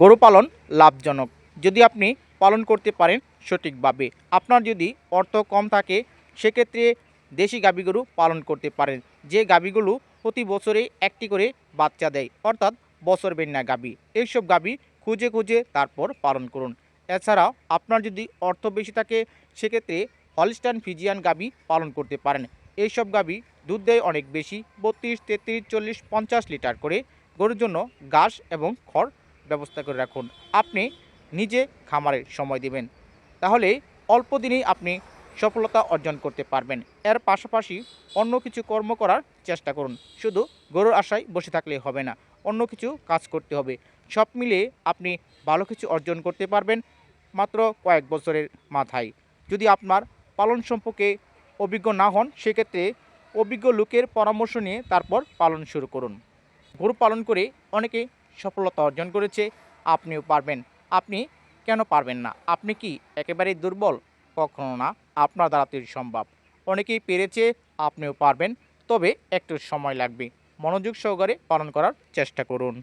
গরু পালন লাভজনক। যদি আপনি পালন করতে পারেন সঠিকভাবে। আপনার যদি অর্থ কম থাকে, সেক্ষেত্রে দেশি গাভী গরু পালন করতে পারেন। যে গাভীগুলো প্রতি বছরে একটি করে বাচ্চা দেয়, অর্থাৎ বছর বেন্যা গাভী। এইসব গাভী খুঁজে খুঁজে তারপর পালন করুন। এছাড়াও আপনার যদি অর্থ বেশি থাকে, সেক্ষেত্রে হলস্টাইন ফিজিয়ান গাভী পালন করতে পারেন। এইসব গাভী দুধ দেয় অনেক বেশি, বত্রিশ, তেত্রিশ, চল্লিশ, পঞ্চাশ লিটার করে। গরুর জন্য ঘাস এবং খড় ব্যবস্থা করে রাখুন। আপনি নিজে খামারে সময় দিবেন। তাহলে অল্প দিনেই আপনি সফলতা অর্জন করতে পারবেন। এর পাশাপাশি অন্য কিছু কর্ম করার চেষ্টা করুন। শুধু গরুর আশায় বসে থাকলে হবে না, অন্য কিছু কাজ করতে হবে। সব মিলিয়ে আপনি ভালো কিছু অর্জন করতে পারবেন মাত্র কয়েক বছরের মাথায়। যদি আপনার পালন সম্পর্কে অভিজ্ঞ না হন, সেক্ষেত্রে অভিজ্ঞ লোকের পরামর্শ নিয়ে তারপর পালন শুরু করুন। গরু পালন করে অনেকে সফলতা অর্জন করেছে, আপনিও পারবেন। আপনি কেন পারবেন না? আপনি কি একেবারেই দুর্বল? কখনো না। আপনার দ্বারা তৈরি সম্ভব। অনেকেই পেরেছে, আপনিও পারবেন। তবে একটু সময় লাগবে। মনোযোগ সহকারে পালন করার চেষ্টা করুন।